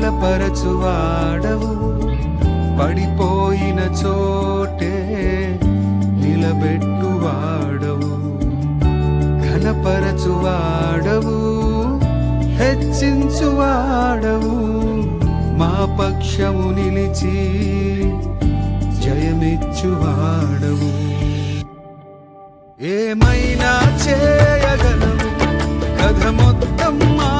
బలపరచువాడవు. పడిపోయిన చోటే నిలబెట్టువాడవు. ఘనపరచువాడవు హెచ్చించువాడవు. మా పక్షము నిలిచి జయమిచ్చువాడవు. ఏమైనా చేయగలవు కథ మొత్తం మా